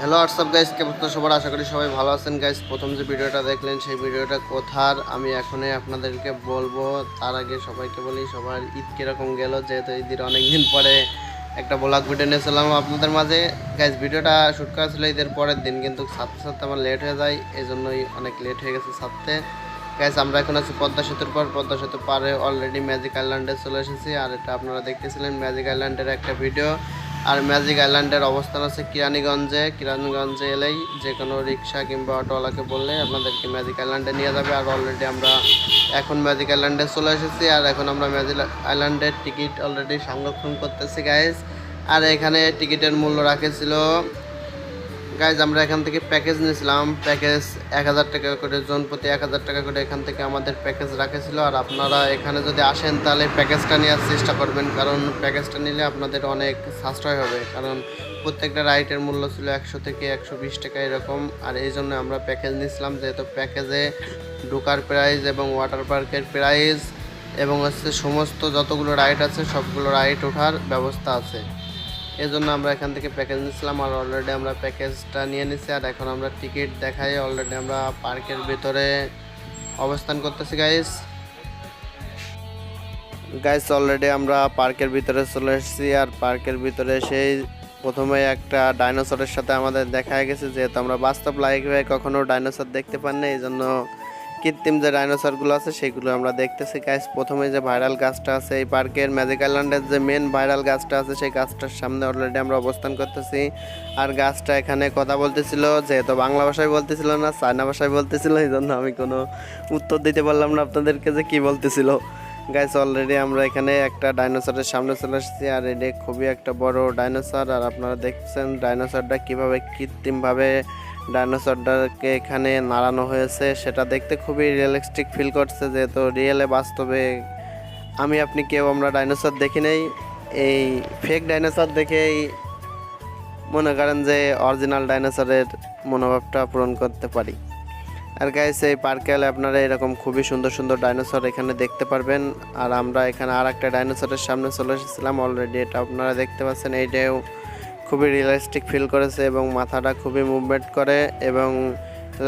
Hello WhatsApp guys কেমন সবার আশা করি সবাই ভালো আছেন গাইস প্রথম যে ভিডিওটা দেখলেন, সেই ভিডিওটা কোথার? আমি এখনই আপনাদেরকে বলব, তার আগে সবাইকে বলি, সবার ঈদ কীরকম গেল? যেহেতু ঈদের অনেক দিন পরে একটা ব্লগ ভিডিও নিয়েছিলাম আপনাদের মাঝে। গাইস ভিডিওটা শ্যুট করা ছিল ঈদের পরের দিন, কিন্তু ছাড়তে ছাড়তে আমার লেট হয়ে যায় এই জন্যই অনেক লেট হয়ে গেছে ছাড়তে গাইস আমরা এখন আছি পদ্মা সেতুর পর। পদ্মা সেতু পারে অলরেডি ম্যাজিক আইল্যান্ডে চলে এসেছি। আর এটা আপনারা দেখতেছিলেন ম্যাজিক আইল্যান্ডের একটা ভিডিও আর ম্যাজিক আইল্যান্ডের অবস্থান আছে কিরানীগঞ্জে। কিরানীগঞ্জে এলেই যে কোনো রিক্সা কিংবা অটোওয়ালাকে বললে আপনাদেরকে ম্যাজিক আইল্যান্ডে নিয়ে যাবে। আর অলরেডি আমরা এখন ম্যাজিক আইল্যান্ডে চলে এসেছি। আর এখন আমরা ম্যাজিক আইল্যান্ডের টিকিট অলরেডি সংরক্ষণ করতেছি গাইজ আর এখানে টিকিটের মূল্য রাখেছিল গাইজ আমরা এখান থেকে প্যাকেজ নিয়েছিলাম। প্যাকেজ এক হাজার টাকা করে জন প্রতি এক হাজার টাকা করে এখান থেকে আমাদের প্যাকেজ রাখেছিল আর আপনারা এখানে যদি আসেন, তাহলে প্যাকেজটা নেওয়ার চেষ্টা করবেন। কারণ প্যাকেজটা নিলে আপনাদের অনেক সাশ্রয় হবে। কারণ প্রত্যেকটা রাইডের মূল্য ছিল একশো থেকে একশো বিশ টাকা এরকম। আর এই জন্য আমরা প্যাকেজ নিয়েছিলাম, যেহেতু প্যাকেজে ঢোকার প্রাইস এবং ওয়াটার পার্কের প্রাইস এবং হচ্ছে সমস্ত যতগুলো রাইড আছে, সবগুলো রাইড ওঠার ব্যবস্থা আছে। এই জন্য আমরা এখান থেকে প্যাকেজ নিয়েছিলাম আর অলরেডি আমরা প্যাকেজটা নিয়ে নিছি। আর এখন আমরা টিকিট দেখাই। অলরেডি আমরা পার্কের ভিতরে অবস্থান করতেছি গাইস গাইস অলরেডি আমরা পার্কের ভিতরে চলে এসেছি। আর পার্কের ভিতরে সেই প্রথমে একটা ডাইনোসরের সাথে আমাদের দেখা গেছে। যেহেতু আমরা বাস্তব লাইভে কখনো ডাইনোসর দেখতে পান না এই জন্য কৃত্রিম যে ডাইনোসরগুলো আছে, সেগুলো আমরা দেখতেছি। গাইস প্রথমে যে ভাইরাল গাছটা আছে, এই পার্কের ম্যাজিক আইল্যান্ডের যে মেন ভাইরাল গাছটা আছে, সেই গাছটার সামনে অলরেডি আমরা অবস্থান করতেছি। আর গাছটা এখানে কথা বলতেছিল, যেহেতু বাংলা ভাষায় বলতেছিল না, চায়না ভাষায় বলতেছিল, এই জন্য আমি কোনো উত্তর দিতে পারলাম না আপনাদেরকে যে কি বলতেছিল। গাইস অলরেডি আমরা এখানে একটা ডাইনোসরের সামনে চলে এসেছি, আর এটা খুবই একটা বড় ডাইনোসর। আর আপনারা দেখছেন, ডাইনোসরটা কীভাবে কৃত্রিমভাবে ডাইনোসরটাকে এখানে নাড়ানো হয়েছে। সেটা দেখতে খুবই রিয়েলিস্টিক ফিল করছে, যেহেতু রিয়েলে বাস্তবে আমি, আপনি কেউ, আমরা ডাইনোসর দেখি নেই। এই ফেক ডাইনোসর দেখেই মনে করেন যে অরিজিনাল ডাইনোসরের মনোভাবটা পূরণ করতে পারি। আর গাইস এই পার্কে এলে আপনারা এরকম খুবই সুন্দর সুন্দর ডাইনোসর এখানে দেখতে পারবেন। আর আমরা এখানে আর একটা ডাইনোসরের সামনে চলে এসেছিলাম অলরেডি এটা আপনারা দেখতে পাচ্ছেন এইটাও খুবই রিয়েলিস্টিক ফিল করেছে এবং মাথাটা খুবই মুভমেন্ট করে এবং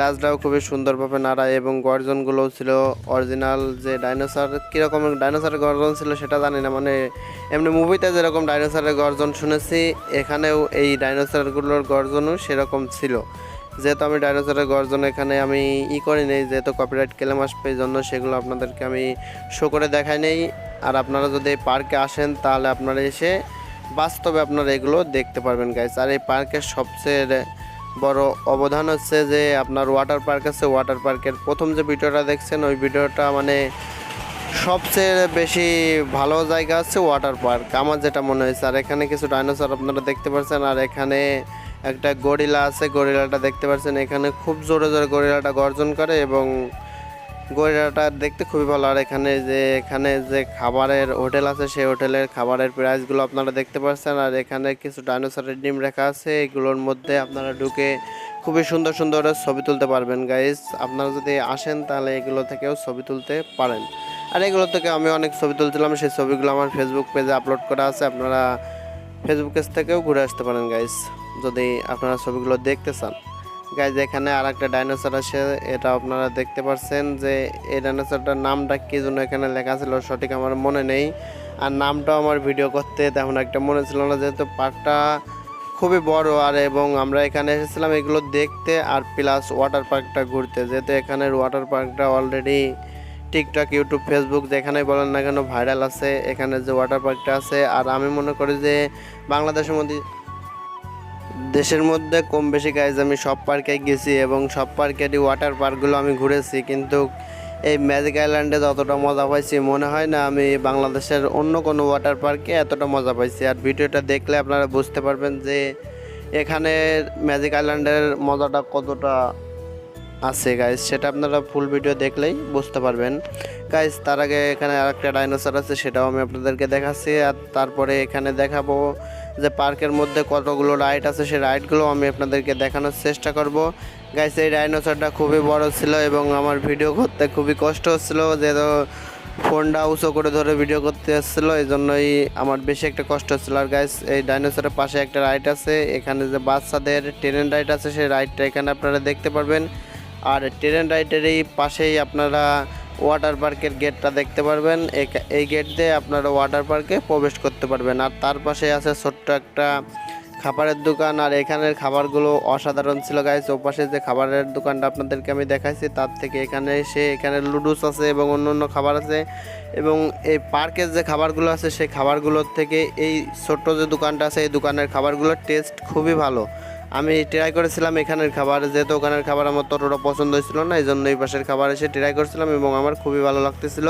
লাজটাও খুবই সুন্দরভাবে নাড়ায় এবং গর্জনগুলোও ছিল অরিজিনাল যে ডাইনোসর কীরকম ডাইনোসরের গর্জন ছিল সেটা জানি না। মানে এমনি মুভিতে যেরকম ডাইনোসরের গর্জন শুনেছি, এখানেও এই ডাইনোসরগুলোর গর্জনও সেরকম ছিল। যেহেতু আমি ডাইনোসরের গর্জন এখানে আমি ই করি নেই, যেহেতু কপিরাইট ক্লেম আসবে, এই জন্য সেগুলো আপনাদেরকে আমি শো করে দেখাই নেই। আর আপনারা যদি পার্কে আসেন, তাহলে আপনারা এসে বাস্তবে আপনারা এগুলো দেখতে পারবেন গাইস আর এই পার্কের সবচেয়ে বড় অবদান হচ্ছে যে আপনার ওয়াটার পার্ক আছে ওয়াটার পার্কের প্রথম যে ভিডিওটা দেখছেন, ওই ভিডিওটা মানে সবচেয়ে বেশি ভালো জায়গা আছে ওয়াটার পার্ক আমার যেটা মনে হয়েছে। আর এখানে কিছু ডাইনোসর আপনারা দেখতে পাচ্ছেন আর এখানে একটা গরিলা আছে গরিলাটা দেখতে পাচ্ছেন এখানে খুব জোরে জোরে গরিলাটা গর্জন করে এবং গরিলাটা দেখতে খুবই ভালো। আর এখানে যে এখানে যে খাবারের হোটেল আছে, সেই হোটেলের খাবারের প্রাইসগুলো আপনারা দেখতে পাচ্ছেন আর এখানে কিছু ডাইনোসরের ডিম রাখা আছে। এগুলোর মধ্যে আপনারা ঢুকে খুবই সুন্দর সুন্দর ছবি তুলতে পারবেন গাইস আপনারা যদি আসেন, তাহলে এগুলো থেকেও ছবি তুলতে পারেন। আর এগুলো থেকে আমি অনেক ছবি তুলছিলাম। সেই ছবিগুলো আমার ফেসবুক পেজে আপলোড করা আছে। আপনারা ফেসবুক পেজ থেকেও ঘুরে আসতে পারেন গাইস যদি আপনারা ছবিগুলো দেখতে চান। গাইজ এখানে আর একটা ডাইনোসর আছে, এটা আপনারা দেখতে পাচ্ছেন যে এই ডাইনোসরটার নামটা কি জন্য এখানে লেখা ছিল, সঠিক আমার মনে নেই। আর নামটাও আমার ভিডিও করতে তেমন একটা মনে ছিল না, যেহেতু পার্কটা খুবই বড়, আর এবং আমরা এখানে এসেছিলাম এগুলো দেখতে আর প্লাস ওয়াটার পার্কটা ঘুরতে। যেহেতু এখানের ওয়াটার পার্কটা অলরেডি টিকটক ইউটিউব ফেসবুক যেখানেই বলেন না কেন ভাইরাল আছে, এখানে যে ওয়াটার পার্কটা আছে, আর আমি মনে করি যে বাংলাদেশের মধ্যে দেশের মধ্যে কম বেশি গাইজ আমি সব পার্কে গেছি এবং সব পার্কেরই ওয়াটার পার্কগুলো আমি ঘুরেছি। কিন্তু এই ম্যাজিক আইল্যান্ডে যতটা মজা পাইছি, মনে হয় না আমি বাংলাদেশের অন্য কোনো ওয়াটার পার্কে এতটা মজা পাইছি। আর ভিডিওটা দেখলে আপনারা বুঝতে পারবেন যে এখানে ম্যাজিক আইল্যান্ডের মজাটা কতটা আছে গাইজ সেটা আপনারা ফুল ভিডিও দেখলেই বুঝতে পারবেন। গাইজ তার আগে এখানে আরেকটা ডাইনোসর আছে, সেটাও আমি আপনাদেরকে দেখাচ্ছি। আর তারপরে এখানে দেখাবো যে পার্কের মধ্যে কতগুলো রাইড আছে, সেই রাইডগুলো আমি আপনাদেরকে দেখানোর চেষ্টা করব। গাইস এই ডাইনোসরটা খুবই বড় ছিল এবং আমার ভিডিও করতে খুবই কষ্ট হচ্ছিল, যেহেতু ফোনটা উঁচু করে ধরে ভিডিও করতে এসেছিল এই জন্যই আমার বেশি একটা কষ্ট হচ্ছিল। আর গাইস এই ডাইনোসরের পাশে একটা রাইড আছে, এখানে যে বাচ্চাদের ট্রেন রাইড আছে, সেই রাইডটা এখানে আপনারা দেখতে পারবেন। আর ট্রেন রাইডের এই পাশেই আপনারা ওয়াটার পার্কের গেটটা দেখতে পারবেন। এই গেট দিয়ে আপনারা ওয়াটার পার্কে প্রবেশ করতে পারবেন। আর তার পাশে আছে ছোট্ট একটা খাবারের দোকান। আর এখানের খাবারগুলো অসাধারণ ছিল গাইস ও পাশে যে খাবারের দোকানটা আপনাদেরকে আমি দেখাইছি, তার থেকে এখানে এসে এখানে লুডুস আছে এবং অন্য অন্য খাবার আছে। এবং এই পার্কের যে খাবারগুলো আছে, সেই খাবারগুলোর থেকে এই ছোট্ট যে দোকানটা আছে, এই দোকানের খাবারগুলোর টেস্ট খুবই ভালো। আমি ট্রাই করেছিলাম এখানের খাবার, যেহেতু ওখানের খাবার আমার ততটা পছন্দ হয়েছিল না এই জন্য এই পাশের খাবার এসে ট্রাই করেছিলাম এবং আমার খুবই ভালো লাগতেছিল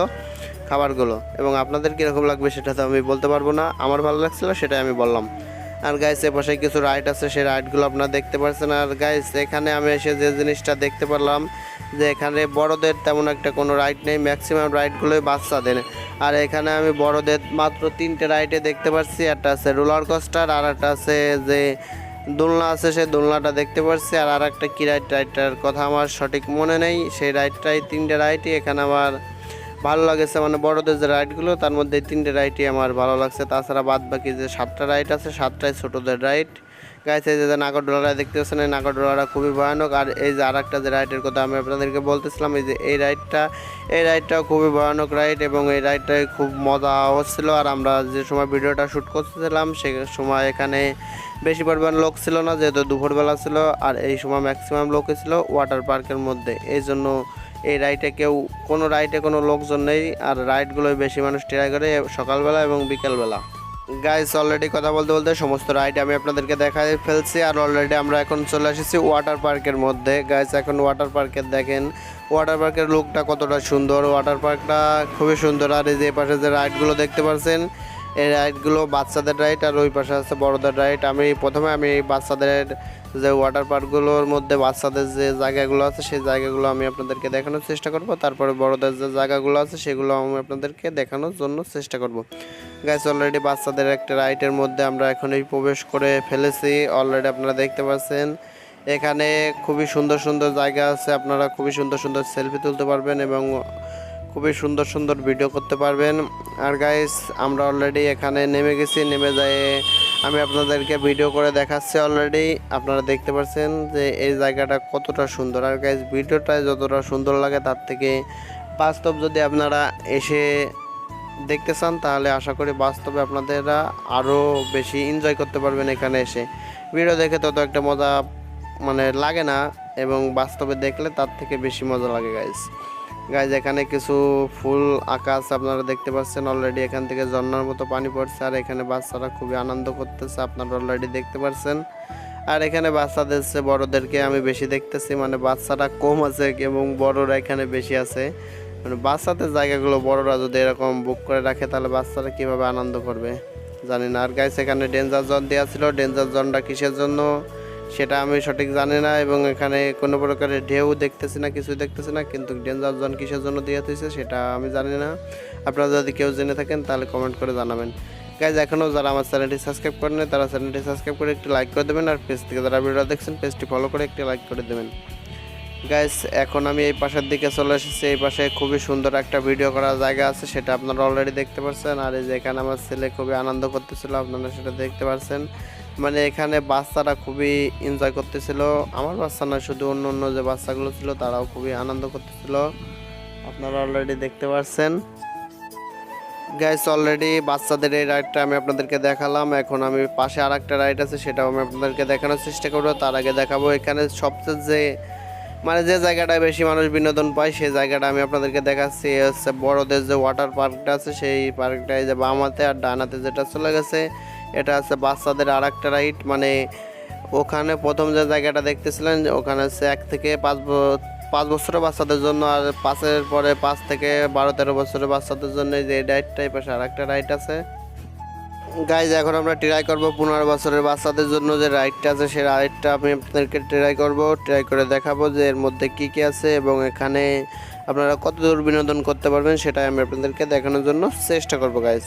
খাবারগুলো। এবং আপনাদের কীরকম লাগবে সেটা তো আমি বলতে পারব না, আমার ভালো লাগছিল সেটাই আমি বললাম। আর গাইস এ পাশে কিছু রাইড আছে, সেই রাইডগুলো আপনারা দেখতে পাচ্ছেন আর গাইস এখানে আমি এসে যে জিনিসটা দেখতে পারলাম, যে এখানে বড়দের তেমন একটা কোনো রাইড নেই ম্যাক্সিমাম রাইডগুলোই বাচ্চাদের। আর এখানে আমি বড়দের মাত্র তিনটে রাইডে দেখতে পাচ্ছি একটা আছে রোলার কোস্টার আর একটা আছে যে দোলনা আছে, সেই দোলনাটা দেখতে পাচ্ছি আর আর একটা কী রাইড রাইডটার কথা আমার সঠিক মনে নেই। সেই রাইডটাই তিনটে রাইডই এখানে আমার ভালো লাগেছে। মানে বড়দের যে রাইডগুলো তার মধ্যে তিনটে রাইডই আমার ভালো লাগছে। তাছাড়া বাদ বাকি যে সাতটা রাইড আছে, সাতটাই ছোটোদের রাইড গাইছে যে নাগরদোলাটা দেখতে পাচ্ছেন, এই নাগরদোলাটা খুবই ভয়ানক। আর এই যে আর একটা যে রাইডের কথা আমি আপনাদেরকে বলতেছিলাম, এই যে এই রাইডটা এই রাইডটাও খুবই ভয়ানক রাইড এবং এই রাইডটায় খুব মজা হচ্ছিল। আর আমরা যে সময় ভিডিওটা শ্যুট করতেছিলাম, সে সময় এখানে বেশি পরিমাণ লোক ছিল না, যেহেতু দুপুরবেলা ছিল আর এই সময় ম্যাক্সিমাম লোক ছিল ওয়াটার পার্কের মধ্যে। এই জন্য এই রাইডে কেউ, কোনো রাইডে কোনো লোকজন নেই আর রাইডগুলোই বেশি মানুষ ট্রাই করে সকালবেলা এবং বিকেলবেলা। গাইস অলরেডি কথা বলতে বলতে সমস্ত রাইড আমি আপনাদেরকে দেখাই ফেলছি আর অলরেডি আমরা এখন চলে এসেছি ওয়াটার পার্কের মধ্যে। গাইস এখন ওয়াটার পার্কের দেখেন ওয়াটার পার্কের লুকটা কতটা সুন্দর। ওয়াটার পার্কটা খুবই সুন্দর আর এই যে পাশে যে রাইডগুলো দেখতে পাচ্ছেন এই রাইডগুলো বাচ্চাদের রাইড আর ওই পাশে আছে বড়দের রাইড আমি প্রথমে আমি বাচ্চাদের যে ওয়াটার পার্কগুলোর মধ্যে বাচ্চাদের যে জায়গাগুলো আছে, সেই জায়গাগুলো আমি আপনাদেরকে দেখানোর চেষ্টা করব। তারপরে বড়দের যে জায়গাগুলো আছে, সেগুলো আমি আপনাদেরকে দেখানোর জন্য চেষ্টা করব। গাইস অলরেডি বাচ্চাদের একটা রাইডের মধ্যে আমরা এখন এই প্রবেশ করে ফেলেছি। অলরেডি আপনারা দেখতে পাচ্ছেন। এখানে খুবই সুন্দর সুন্দর জায়গা আছে। আপনারা খুবই সুন্দর সুন্দর সেলফি তুলতে পারবেন এবং খুবই সুন্দর সুন্দর ভিডিও করতে পারবেন। আর গাইস আমরা অলরেডি এখানে নেমে গেছি, নেমে যায় আমি আপনাদেরকে ভিডিও করে দেখাচ্ছি অলরেডি আপনারা দেখতে পাচ্ছেন যে এই জায়গাটা কতটা সুন্দর। আর গাইস ভিডিওটায় যতটা সুন্দর লাগে তার থেকে বাস্তব যদি আপনারা এসে দেখতে চান, তাহলে আশা করি বাস্তবে আপনাদেরা আরও বেশি এনজয় করতে পারবেন এখানে এসে। ভিডিও দেখে তত একটা মজা মানে লাগে না, এবং বাস্তবে দেখলে তার থেকে বেশি মজা লাগে গাইস গাইজ এখানে কিছু ফুল আকাশ আপনারা দেখতে পাচ্ছেন। অলরেডি এখান থেকে ঝর্ণার মতো পানি পড়ছে আর এখানে বাচ্চারা খুবই আনন্দ করতেছে, আপনারা অলরেডি দেখতে পাচ্ছেন আর এখানে বাচ্চাদের চেয়ে বড়দেরকে আমি বেশি দেখতেছি মানে বাচ্চারা কম আছে এবং বড়রা এখানে বেশি আছে। মানে বাচ্চাদের জায়গাগুলো বড়রা যদি এরকম বুক করে রাখে, তাহলে বাচ্চারা কীভাবে আনন্দ করবে? জানি না। আর গাইস এখানে ডেঞ্জার জোন দেওয়া ছিল। ডেঞ্জার জোনটা কিসের জন্য? সেটা আমি সঠিক জানি না এবং এখানে কোনো প্রকারের ঢেউ দেখতেছি না কিছু দেখতেছি না, কিন্তু ডেঞ্জার জোন কিসের জন্য দেওয়া হয়েছে সেটা আমি জানি না। আপনারা যদি কেউ জেনে থাকেন তাহলে কমেন্ট করে জানাবেন। গাইজ এখনও যারা আমার চ্যানেলটি সাবস্ক্রাইব করেন তারা চ্যানেলটি সাবস্ক্রাইব করে একটি লাইক করে দেবেন আর পেজ থেকে যারা ভিডিও দেখছেন পেজটি ফলো করে একটি লাইক করে দেবেন। গাইস এখন আমি এই পাশের দিকে চলে এসেছি। এই পাশে খুবই সুন্দর একটা ভিডিও করার জায়গা আছে, সেটা আপনারা অলরেডি দেখতে পাচ্ছেন আর এই যে এখানে আমার ছেলে খুবই আনন্দ করতেছিল, আপনারা সেটা দেখতে পাচ্ছেন মানে এখানে বাচ্চারা খুবই এনজয় করতেছিল। আমার বাচ্চা না শুধু অন্য অন্য যে বাচ্চাগুলো ছিল তারাও খুবই আনন্দ করতেছিল। আপনারা অলরেডি দেখতে পাচ্ছেন গাইস অলরেডি বাচ্চাদের এই রাইডটা আমি আপনাদেরকে দেখালাম। এখন আমি পাশে আর একটা রাইড আছে, সেটাও আমি আপনাদেরকে দেখানোর চেষ্টা করব। তার আগে দেখাবো, এখানে সবচেয়ে যে মানে যে জায়গাটায় বেশি মানুষ বিনোদন পায়, সেই জায়গাটা আমি আপনাদেরকে দেখাচ্ছি। হচ্ছে বড়দের যে ওয়াটার পার্কটা আছে, সেই পার্কটায় যে বামাতে আর ডানাতে যেটা চলে গেছে এটা আছে বাচ্চাদের আর একটা রাইড মানে ওখানে প্রথম যে জায়গাটা দেখতেছিলেন, ওখানে হচ্ছে এক থেকে পাঁচ পাঁচ বছরের বাচ্চাদের জন্য আর পাঁচের পরে পাঁচ থেকে বারো, তেরো বছরের বাচ্চাদের জন্য যে রাইডটাই পাশে আর একটা রাইড আছে। গাইজ এখন আমরা ট্রাই করব পনেরো বছরের বাচ্চাদের জন্য যে রাইডটা আছে সেই রাইডটা আমি আপনাদেরকে ট্রাই করব। ট্রাই করে দেখাবো যে এর মধ্যে কি কি আছে এবং এখানে আপনারা কত দূর বিনোদন করতে পারবেন, সেটাই আমি আপনাদেরকে দেখানোর জন্য চেষ্টা করব গাইজ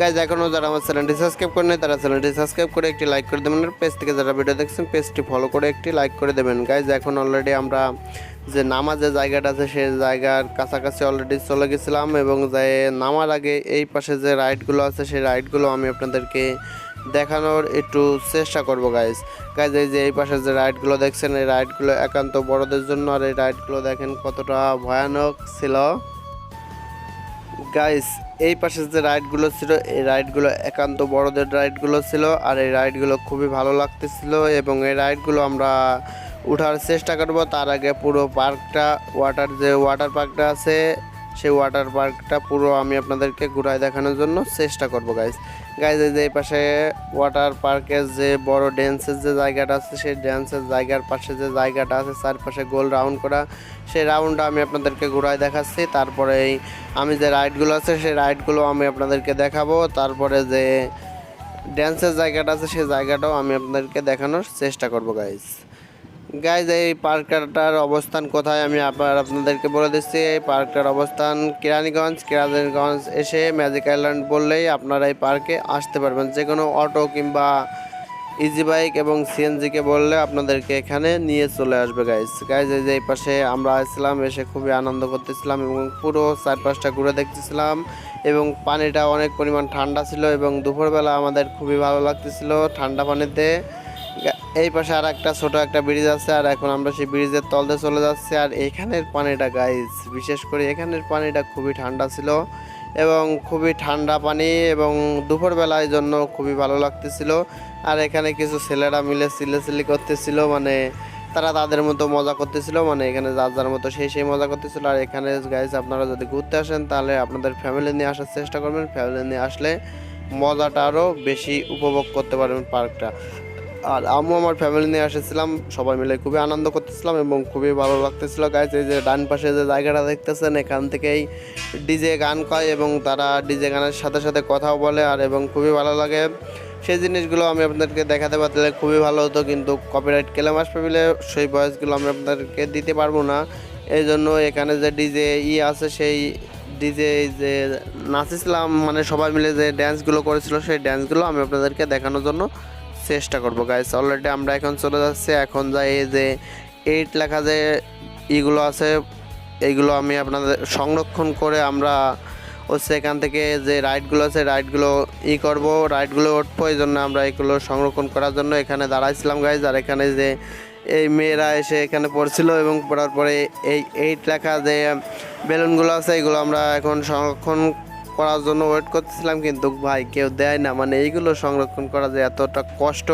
গাইজ এখনও যারা আমার চ্যানেলটি সাবস্ক্রাইব করেন তারা চ্যানেলটি সাবস্ক্রাইব করে একটি লাইক করে দেবেন আর পেজ থেকে যারা ভিডিও দেখছেন পেজটি ফলো করে একটি লাইক করে দেবেন। গাইজ এখন অলরেডি আমরা যে নামার যে জায়গাটা আছে সেই জায়গার কাছাকাছি অলরেডি চলে গেছিলাম এবং যে নামার আগে এই পাশে যে রাইডগুলো আছে, সেই রাইডগুলো আমি আপনাদেরকে দেখানোর একটু চেষ্টা করব গাইজ গাইজ এই যে এই পাশে যে রাইডগুলো দেখছেন, এই রাইডগুলো একান্ত বড়দের জন্য, আর এই রাইডগুলো দেখেন কতটা ভয়ানক ছিল। গাইস এই পাশে যে রাইডগুলো ছিল, এই রাইডগুলো একান্ত বড়দের রাইডগুলো ছিল আর এই রাইডগুলো খুবই ভালো লাগতেছিল এবং এই রাইডগুলো আমরা উঠার চেষ্টা করব। তার আগে পুরো পার্কটা ওয়াটার যে ওয়াটার পার্কটা আছে, সেই ওয়াটার পার্কটা পুরো আমি আপনাদেরকে ঘুরায় দেখানোর জন্য চেষ্টা করব গাইস গাইজ এই যে এই পাশে ওয়াটার পার্কের যে বড় ড্যান্সের যে জায়গাটা আছে, সেই ড্যান্সের জায়গার পাশে যে জায়গাটা আছে, চারপাশে গোল রাউন্ড করা। সেই রাউন্ডটা আমি আপনাদেরকে ঘুরায় দেখাচ্ছি। তারপরে আমি যে রাইডগুলো আছে, সেই রাইডগুলো আমি আপনাদেরকে দেখাবো। তারপরে যে ড্যান্সের জায়গাটা আছে, সেই জায়গাটাও আমি আপনাদেরকে দেখানোর চেষ্টা করব গাইজ গাইজ এই পার্কটার অবস্থান কোথায়? আমি আবার আপনাদেরকে বলে দিচ্ছি, এই পার্কটার অবস্থান কেরানীগঞ্জ। কেরানীগঞ্জ এসে ম্যাজিক আইল্যান্ড বললেই আপনারা এই পার্কে আসতে পারবেন। যে কোনো অটো কিংবা ইজি বাইক এবং সিএনজিকে বললে আপনাদেরকে এখানে নিয়ে চলে আসবে গাইজ গাইজ এই যে এই পাশে আমরা আসছিলাম এসে খুবই আনন্দ করতেছিলাম এবং পুরো চারপাশটা ঘুরে দেখতেছিলাম এবং পানিটা অনেক পরিমাণ ঠান্ডা ছিল এবং দুপুরবেলা আমাদের খুবই ভালো লাগতেছিল ঠান্ডা পানিতে। এই পাশে আর একটা ছোট একটা ব্রিজ আছে, আর এখন আমরা সেই ব্রিজের তলতে চলে যাচ্ছি, আর এখানের পানিটা গাইজ বিশেষ করে এখানের পানিটা খুবই ঠান্ডা ছিল এবং খুবই ঠান্ডা পানি এবং দুপুরবেলায় জন্য খুবই ভালো লাগতেছিল। আর এখানে কিছু ছেলেরা মিলে চিল্লাচিল্লি করতেছিল মানে তারা তাদের মতো মজা করতেছিল মানে এখানে যার যার মতো সেই সেই মজা করতেছিল। আর এখানে গাইজ আপনারা যদি ঘুরতে আসেন, তাহলে আপনাদের ফ্যামিলি নিয়ে আসার চেষ্টা করবেন। ফ্যামিলি নিয়ে আসলে মজাটা আরও বেশি উপভোগ করতে পারবেন পার্কটা আর আমিও আমার ফ্যামিলি নিয়ে এসেছিলাম, সবাই মিলে খুবই আনন্দ করতেছিলাম এবং খুবই ভালো লাগতেছিল। গাইজ এই যে ডান পাশে যে জায়গাটা দেখতেছেন, এখান থেকেই ডিজে গান কয় এবং তারা ডিজে গানের সাথে সাথে কথাও বলে আর এবং খুবই ভালো লাগে। সেই জিনিসগুলো আমি আপনাদেরকে দেখাতে পারলে খুবই ভালো হতো, কিন্তু কপিরাইট ক্লেম আসবে বলে সেই ভয়েসগুলো আমি আপনাদেরকে দিতে পারব না। এই জন্য এখানে যে ডিজে ই আছে, সেই ডিজে যে নাচেছিলাম মানে সবাই মিলে যে ড্যান্সগুলো করেছিল, সেই ড্যান্সগুলো আমি আপনাদেরকে দেখানোর জন্য চেষ্টা করব গাইস অলরেডি আমরা এখন চলে যাচ্ছি। এখন যাই এই যে এইট লেখা যে ইগুলো আছে, এইগুলো আমি আপনাদের সংরক্ষণ করে আমরা হচ্ছে এখান থেকে যে রাইডগুলো আছে রাইডগুলো ই করব। রাইডগুলো উঠবো, এই জন্য আমরা এগুলো সংরক্ষণ করার জন্য এখানে দাঁড়াইছিলাম গাইজ আর এখানে যে এই মেয়েরা এসে এখানে পড়ছিল এবং পড়ার পরে এই এইট লেখা যে বেলুনগুলো আছে, এগুলো আমরা এখন সংরক্ষণ করার জন্য ওয়েট করতেছিলাম, কিন্তু ভাই কেউ দেয় না। মানে এইগুলো সংরক্ষণ করা যে এতটা কষ্ট।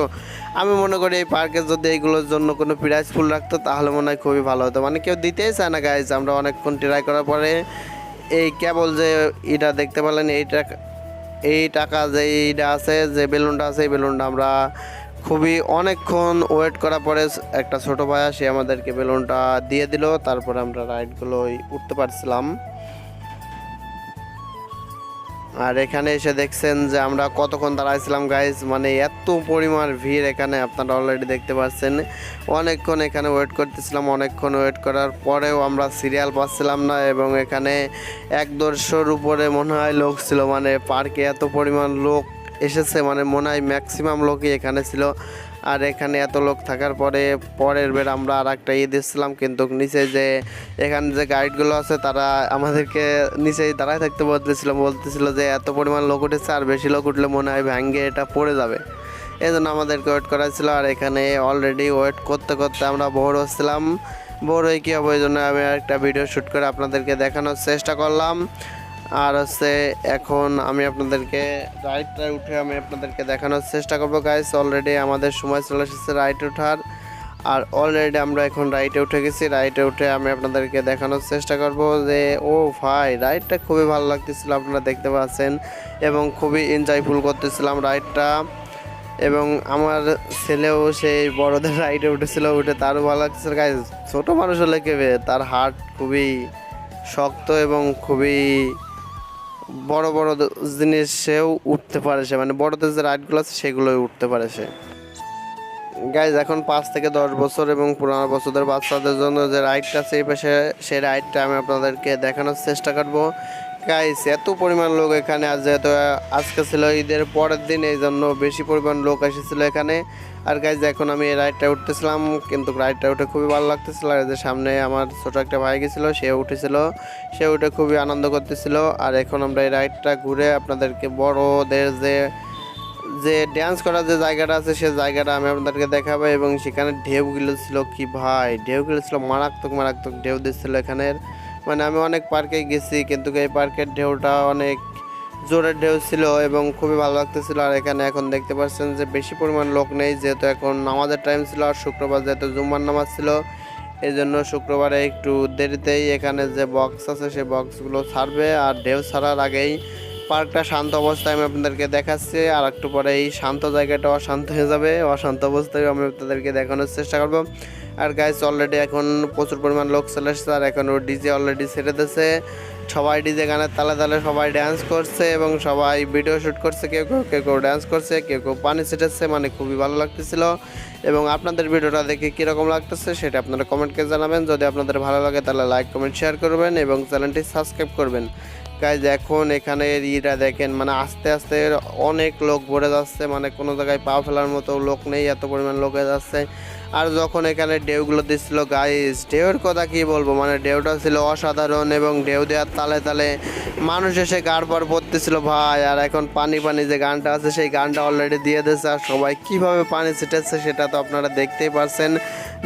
আমি মনে করি এই পার্কে যদি এইগুলোর জন্য কোনো প্রাইজ ফুল রাখতো, তাহলে মনে হয় খুবই ভালো হতো। মানে কেউ দিতেই চায় না গাইজ আমরা অনেকক্ষণ ট্রাই করার পরে এই কেবল যে এটা দেখতে পেলেন টাকা এই টাকা যে এইটা আছে, যে বেলুনটা আছে, এই বেলুনটা আমরা খুবই অনেকক্ষণ ওয়েট করার পরে একটা ছোট ভাইয়া সে আমাদেরকে বেলুনটা দিয়ে দিল। তারপরে আমরা রাইডগুলো উঠতে পারছিলাম। আর এখানে এসে দেখছেন যে আমরা কতক্ষণ দাঁড়াইছিলাম গাইজ মানে এত পরিমাণ ভিড় এখানে আপনারা অলরেডি দেখতে পাচ্ছেন। অনেকক্ষণ এখানে ওয়েট করতেছিলাম, অনেকক্ষণ ওয়েট করার পরেও আমরা সিরিয়াল পাচ্ছিলাম না এবং এখানে এক দেড়শোর উপরে মনে হয় লোক ছিল মানে পার্কে এত পরিমাণ লোক এসেছে মানে মনে হয় ম্যাক্সিমাম লোকই এখানে ছিল। আর এখানে এত লোক থাকার পরে পরের বের আমরা আর একটা ইয়ে দিচ্ছিলাম, কিন্তু নিচে যে এখানে যে গাইডগুলো আছে, তারা আমাদেরকে নিচেই দাঁড়ায় থাকতে বলতেছিল বলতেছিল যে এত পরিমাণ লোক উঠেছে আর বেশি লোক উঠলে মনে হয় ভ্যাঙ্গে এটা পড়ে যাবে। এই জন্য আমাদেরকে ওয়েট করা ছিল আর এখানে অলরেডি ওয়েট করতে করতে আমরা বোর হচ্ছিলাম। বোর হয়ে কী হবে ওই জন্য আমি একটা ভিডিও শ্যুট করে আপনাদেরকে দেখানোর চেষ্টা করলাম। আর হচ্ছে এখন আমি আপনাদেরকে রাইডটা উঠে আমি আপনাদেরকে দেখানোর চেষ্টা করব গাইস অলরেডি আমাদের সময় চলে এসেছে রাইড ওঠার। আর অলরেডি আমরা এখন রাইটে উঠে গেছি। রাইটে উঠে আমি আপনাদেরকে দেখানোর চেষ্টা করব যে, ও ভাই রাইডটা খুবই ভালো লাগতেছিল, আপনারা দেখতে পাচ্ছেন। এবং খুবই এনজয়ফুল করতেছিলাম রাইডটা এবং আমার ছেলেও সেই বড়দের রাইডে উঠেছিল, উঠে তারও ভালো লাগছিল গাইজ ছোটো মানুষ হলে কেবে তার হার্ট খুবই শক্ত এবং খুবই বড় বড় জিনিসেও উঠতে পারে সে মানে বড়দের যে রাইডগুলো আছে সেগুলোই উঠতে পারে সে। গাইজ এখন পাঁচ থেকে দশ বছর এবং পনেরো বছরের বাচ্চাদের জন্য যে রাইডটা আছে, এই পাশে সেই রাইডটা আমি আপনাদেরকে দেখানোর চেষ্টা করব। গাইস এত পরিমাণ লোক এখানে আজ যেহেতু আজকে ছিল ঈদের পরের দিন, এই জন্য বেশি পরিমাণ লোক এসেছিল এখানে। আর গাইজ এখন আমি রাইডটা উঠতেছিলাম, কিন্তু রাইডটা উঠে খুবই ভালো লাগতেছিল। আর যে সামনে আমার ছোটো একটা ভাই গেছিল সে উঠেছিল। সে উঠে খুবই আনন্দ করতেছিল। আর এখন আমরা এই রাইডটা ঘুরে আপনাদেরকে বড়দের যে যে ড্যান্স করার যে জায়গাটা আছে, সে জায়গাটা আমি আপনাদেরকে দেখাবো। এবং সেখানে ঢেউগুলো ছিল কি ভাই, ঢেউগুলো ছিল মারাত্মক মারাত্মক ঢেউ দিচ্ছিল এখানের। মানে আমি অনেক পার্কে গেছি, কিন্তু এই পার্কের ঢেউটা অনেক জোরের ঢেউ ছিল এবং খুবই ভালো লাগতেছিল। আর এখানে এখন দেখতে পাচ্ছেন যে বেশি পরিমাণ লোক নেই, যেহেতু এখন নামাজের টাইম ছিল আর শুক্রবার যেহেতু জুম্মার নামাজ ছিল এই জন্য শুক্রবারে একটু দেরিতেই এখানে যে বক্স আছে সেই বক্সগুলো ছাড়বে। আর ঢেউ ছাড়ার আগেই পার্কটা শান্ত অবস্থায় আমি আপনাদেরকে দেখাচ্ছি। আর একটু পরে এই শান্ত জায়গাটা অশান্ত হয়ে যাবে। অশান্ত অবস্থায় আমি আপনাদেরকে দেখানোর চেষ্টা করব। আর গাইস অলরেডি এখন প্রচুর পরিমাণ লোক চলে এসেছে আর এখন ওর ডিজে অলরেডি ছেড়ে দিয়েছে। সবাই ডিজে গানের তালে তালে সবাই ড্যান্স করছে এবং সবাই ভিডিও শ্যুট করছে, কেউ কেউ কেউ কেউ ড্যান্স করছে, কেউ কেউ পানি ছেটেছে মানে খুবই ভালো লাগতেছিল। এবং আপনাদের ভিডিওটা দেখে কীরকম লাগতেছে সেটা আপনারা কমেন্টকে জানাবেন। যদি আপনাদের ভালো লাগে তাহলে লাইক কমেন্ট শেয়ার করবেন এবং চ্যানেলটি সাবস্ক্রাইব করবেন। গাইজ এখন এখানে ইটা দেখেন মানে আস্তে আস্তে অনেক লোক ভরে যাচ্ছে মানে কোনো জায়গায় পা ফেলার মতো লোক নেই, এত পরিমাণ লোক যাচ্ছে। আর যখন এখানে ঢেউগুলো দিচ্ছিল গাইজ ঢেউর কথা কি বলব? মানে ঢেউটা ছিল অসাধারণ এবং ঢেউ দেওয়ার তালে তালে মানুষ এসে গাড় পর পড়তেছিল ভাই, আর এখন পানি পানি যে গানটা আছে, সেই গানটা অলরেডি দিয়ে দিয়েছে। আর সবাই কীভাবে পানি ছিটাচ্ছে সেটা তো আপনারা দেখতেই পারছেন।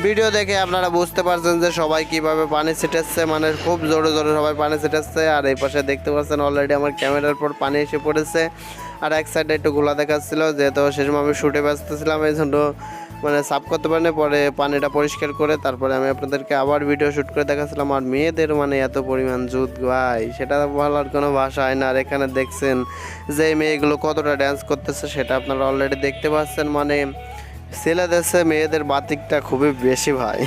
ভিডিও দেখে আপনারা বুঝতে পারছেন যে সবাই কীভাবে পানি ছিটাচ্ছে মানে খুব জোরে জোরে সবাই পানি ছিটাচ্ছে আর এই পাশে দেখতে পাচ্ছেন অলরেডি আমার ক্যামেরার পর পানি এসে পড়েছে। আর এক সাইডে একটু ঘোলা দেখাচ্ছিল, যেহেতু সময় আমি শুটে ব্যস্ত ছিলাম, এই জন্য মানে সাফ করতে পারিনি, পরে পানিটা পরিষ্কার করে তারপরে আমি আপনাদেরকে আবার ভিডিও শ্যুট করে দেখাচ্ছিলাম। আর মেয়েদের মানে এত পরিমাণ জুত, ভাই, সেটা বলার কোনো ভাষা হয় না। আর এখানে দেখছেন যে মেয়েগুলো কতটা ড্যান্স করতেছে, সেটা আপনারা অলরেডি দেখতে পাচ্ছেন। মানে ছেলেদের মেয়েদের বাতিকটা খুবই বেশি, ভাই।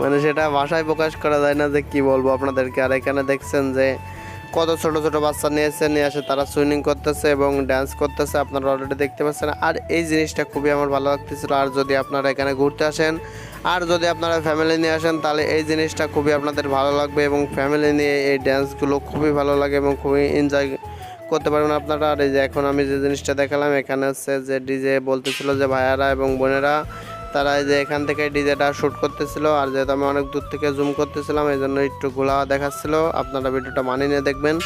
মানে সেটা ভাষায় প্রকাশ করা যায় না যে কি বলব আপনাদেরকে। আর এখানে দেখছেন যে কত ছোট ছোট বাচ্চা নিয়েছে, নিয়ে আসে তারা সুইমিং করতেছে এবং ড্যান্স করতেছে, আপনারা অলরেডি দেখতে পাচ্ছেন। আর এই জিনিসটা খুবই আমার ভালো লাগতেছিল। আর যদি আপনারা এখানে ঘুরতে আসেন, আর যদি আপনারা ফ্যামিলি নিয়ে আসেন, তাহলে এই জিনিসটা খুবই আপনাদের ভালো লাগবে এবং ফ্যামিলি নিয়ে এই ড্যান্সগুলো খুবই ভালো লাগে এবং খুবই এনজয় করতে পারবেন আপনারা। আর এই যে এখন আমি যে জিনিসটা দেখালাম, এখানে হচ্ছে যে ডিজে বলতেছিল যে ভাইয়ারা এবং বোনেরা তারা যে এখান থেকে ডিজেটা শ্যুট করতেছিল, আর যেহেতু আমি অনেক দূর থেকে জুম করতেছিলাম, এই জন্য একটু গোলা দেখাচ্ছিল। আপনারা ভিডিওটা মানিয়ে নিয়ে দেখবেন।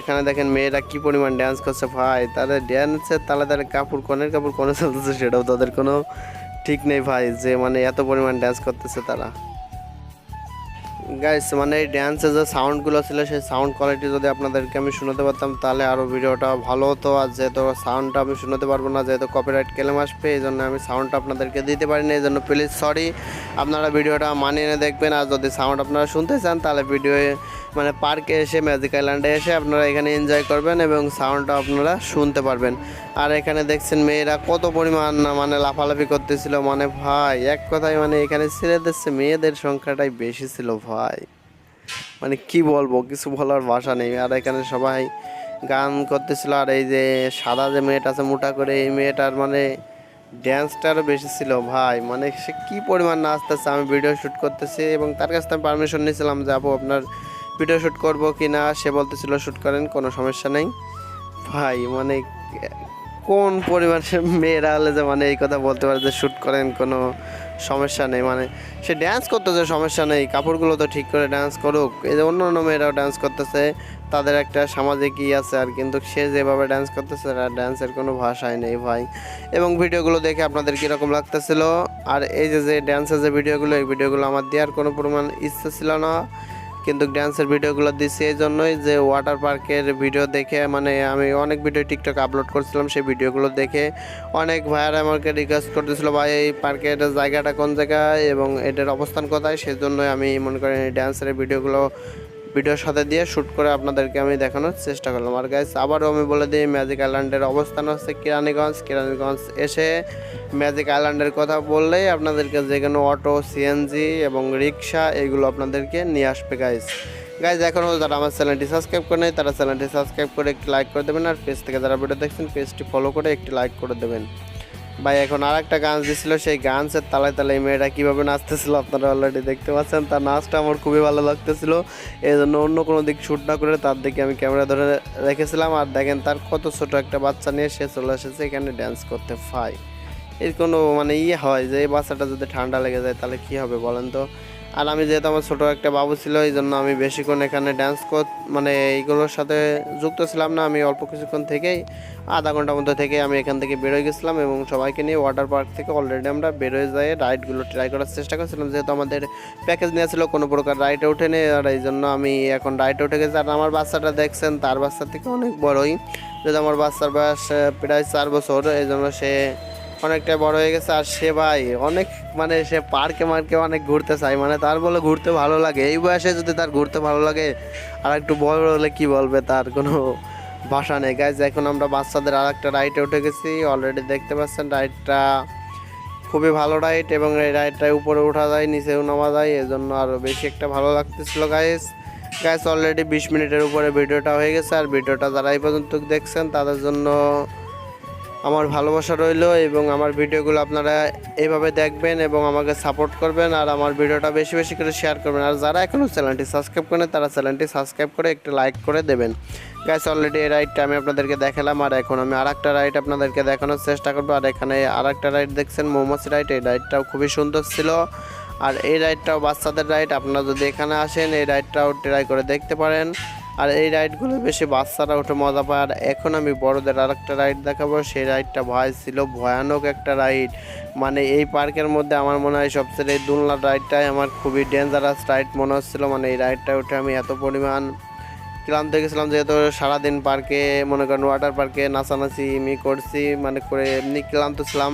এখানে দেখেন মেয়েরা কি পরিমাণ ড্যান্স করছে। ভাই, তাদের ড্যান্সের তালে তাদের কাপড়, কনের কাপড়, কনে চলতেছে, সেটাও তাদের কোনো ঠিক নেই ভাই, যে মানে এত পরিমাণ ড্যান্স করতেছে তারা। গাইস মানে এই ড্যান্সের যে সাউন্ডগুলো ছিল, সেই সাউন্ড কোয়ালিটি যদি আপনাদেরকে আমি শোনাতে পারতাম, তাহলে আরও ভিডিওটা ভালো হতো। আর যেহেতু সাউন্ডটা আমি শোনাতে পারব না, যেহেতু কপিরাইট ক্লেম আসবে, এই জন্য আমি সাউন্ডটা আপনাদেরকে দিতে পারিনি, এই জন্য প্লিজ সরি আপনারা ভিডিওটা মানিয়ে নিয়ে দেখবেন, আর যদি সাউন্ড আপনারা শুনতে চান, তাহলে ভিডিও মানে পার্কে এসে ম্যাজিক আইল্যান্ডে এসে আপনারা এখানে এনজয় করবেন এবং সাউন্ডটা আপনারা শুনতে পারবেন। আর এখানে দেখছেন মেয়েরা কত পরিমাণ মানে লাফালাফি করতেছিল। মানে ভাই, এক কথায় মানে এখানে ছেলেদের, মেয়েদের সংখ্যাটাই বেশি ছিল, ভাই। মানে কি বলব, কিছু বলার ভাষা নেই। আর এখানে সবাই গান করতেছিল, আর এই যে সাদা যে মেয়েটা আছে, মোটা করে, এই মেয়েটার মানে ড্যান্সটা আরও বেশি ছিল, ভাই। মানে সে কী পরিমাণ নাচতেছে, আমি ভিডিও শ্যুট করতেছি এবং তার কাছ থেকে পারমিশন নিয়েছিলাম যে, আপু, আপনার ভিডিও শ্যুট করব কি না? সে বলতেছিল শ্যুট করেন, কোনো সমস্যা নেই। ভাই মানে কোন সে মেয়েরা হলে যে মানে এই কথা বলতে পারে যে শ্যুট করেন কোনো সমস্যা নেই মানে সে ড্যান্স করতেছে, সমস্যা নেই। কাপড়গুলো তো ঠিক করে ড্যান্স করুক। এই যে অন্য অন্য মেয়েরাও ড্যান্স করতেছে, তাদের একটা সামাজিক ই আছে আর, কিন্তু সে যেভাবে ড্যান্স করতেছে আর ড্যান্সের কোনো ভাষাই নেই ভাই। এবং ভিডিওগুলো দেখে আপনাদের কীরকম লাগতেছিল? আর এই যে যে ড্যান্সের যে ভিডিওগুলো, এই ভিডিওগুলো আমার দেওয়ার কোনো পরিমাণ ইচ্ছা ছিল না। কিন্তু ড্যান্সের ভিডিওগুলো দিচ্ছি এই জন্যই যে ওয়াটার পার্কের ভিডিও দেখে মানে আমি অনেক ভিডিও টিকটক আপলোড করছিলাম, সেই ভিডিওগুলো দেখে অনেক ভাইয়ারা আমাকে রিকোয়েস্ট করতেছিল, ভাই, এই পার্কের জায়গাটা কোন জায়গায় এবং এটার অবস্থান কোথায়? সেই জন্যই আমি মনে করেন ড্যান্সের ভিডিওগুলো ভিডিওর সাথে দিয়ে শ্যুট করে আপনাদেরকে আমি দেখানোর চেষ্টা করলাম। আর গাইস আবারও আমি বলে দিই ম্যাজিক আইল্যান্ডের অবস্থান হচ্ছে কিরানীগঞ্জ। কিরানীগঞ্জ এসে ম্যাজিক আইল্যান্ডের কথা বললেই আপনাদেরকে যে কোনো অটো সিএনজি এবং রিক্সা এগুলো আপনাদেরকে নিয়ে আসবে গাইস গাইজ এখনও যারা আমার চ্যানেলটি সাবস্ক্রাইব করে নেয় তারা চ্যানেলটি সাবস্ক্রাইব করে একটি লাইক করে দেবেন। আর পেজ থেকে যারা ভিডিও দেখছেন পেজটি ফলো করে একটি লাইক করে দেবেন। ভাই, এখন আর একটা গান দিছিল, সেই গানসের তালায় তালে মেয়েটা কীভাবে নাচতেছিল আপনারা অলরেডি দেখতে পাচ্ছেন। তার নাচটা আমার খুবই ভালো লাগতেছিল। এই জন্য অন্য কোনো দিক শ্যুট না করে তার দিকে আমি ক্যামেরা ধরে রেখেছিলাম। আর দেখেন তার কত ছোট একটা বাচ্চা নিয়ে সে চলে এসেছে, এখানে ড্যান্স করতে ফাই এর কোনো মানে ইয়ে হয় যে, এই বাচ্চাটা যদি ঠান্ডা লেগে যায়, তাহলে কী হবে বলেন তো? আর আমি যেহেতু আমার ছোটো একটা বাবু ছিল, এই জন্য আমি বেশিক্ষণ এখানে ড্যান্স কর মানে এইগুলোর সাথে যুক্ত ছিলাম না। আমি অল্প কিছুক্ষণ থেকেই, আধা ঘণ্টার মধ্যে থেকে আমি এখান থেকে বেরোয় গেছিলাম এবং সবাইকে নিয়ে ওয়াটার পার্ক থেকে অলরেডি আমরা বেরোয় যাই। রাইডগুলো ট্রাই করার চেষ্টা করছিলাম, যেহেতু আমাদের প্যাকেজ নিয়ে ছিল, কোনো প্রকার রাইডে ওঠেনি আর এই জন্য আমি এখন রাইডে উঠে গেছি। আর আমার বাচ্চাটা দেখছেন, তার বাচ্চার থেকে অনেক বড়ই। যেহেতু আমার বাচ্চার বয়স প্রায় চার বছর, এই জন্য সে অনেকটা বড় হয়ে গেছে আর সে ভাই অনেক মানে সে পার্কে মার্কে অনেক ঘুরতে চায় মানে তার বলে ঘুরতে ভালো লাগে। এই বয়সে যদি তার ঘুরতে ভালো লাগে, আর একটু বড় হলে কি বলবে তার কোনো ভাষা নেই। গাইজ এখন আমরা বাচ্চাদের আর একটা রাইডে উঠে গেছি। অলরেডি দেখতে পাচ্ছেন রাইডটা খুবই ভালো রাইড এবং এই রাইডটায় উপরে ওঠা যায়, নিচেও নামা যায় এই জন্য আরও বেশি একটা ভালো লাগতেছিল গাইজ গাইজ অলরেডি বিশ মিনিটের উপরে ভিডিওটা হয়ে গেছে, আর ভিডিওটা যারা এই পর্যন্ত দেখছেন, তাদের জন্য আমার ভালোবাসা রইল এবং আমার ভিডিওগুলো আপনারা এভাবে দেখবেন এবং আমাকে সাপোর্ট করবেন আর আমার ভিডিওটা বেশি বেশি করে শেয়ার করবেন। আর যারা এখনও চ্যানেলটি সাবস্ক্রাইব করেন তারা চ্যানেলটি সাবস্ক্রাইব করে একটু লাইক করে দেবেন। গ্যাস অলরেডি এই রাইডটা আমি আপনাদেরকে দেখালাম আর এখন আমি আর একটা রাইড আপনাদেরকে দেখানোর চেষ্টা করব। আর এখানে আর একটা রাইড দেখছেন, মৌমাছি রাইড এই রাইডটাও খুবই সুন্দর ছিল। আর এই রাইডটাও বাচ্চাদের রাইড আপনারা যদি এখানে আসেন, এই রাইডটাও ট্রাই করে দেখতে পারেন। আর এই রাইডগুলো বেশি বাচ্চারা উঠে মজা পায়। আর এখন আমি বড়দের আর একটা রাইড দেখাবো। সেই রাইডটা ভয় ছিল ভয়ানক একটা রাইড। মানে এই পার্কের মধ্যে আমার মনে হয় সবচেয়ে এই দুলনার রাইডটাই আমার খুবই ডেঞ্জারাস রাইড মনে হচ্ছিল। মানে এই রাইডটা উঠে আমি এত পরিমাণ ক্লান্ত গেছিলাম যেহেতু সারাদিন পার্কে, মনে করেন ওয়াটার পার্কে নাচানাচি এমনি করছি মানে করে এমনি ক্লান্ত ছিলাম।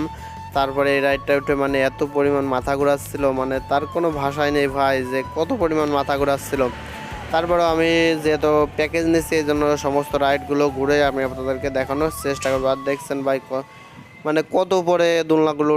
তারপরে এই রাইডটা উঠে মানে এত পরিমাণ মাথা ঘোরাচ্ছিল। মানে তার কোনো ভাষাই নেই ভাই যে কত পরিমাণ মাথা ঘোরাচ্ছিল। তারপরে আমি যেহেতু প্যাকেজ নিচ্ছি এই জন্য সমস্ত রাইডগুলো ঘুরে আমি আপনাদেরকে দেখানোর চেষ্টা করব। আর দেখছেন বাইক মানে কত উপরে দোলনাগুলো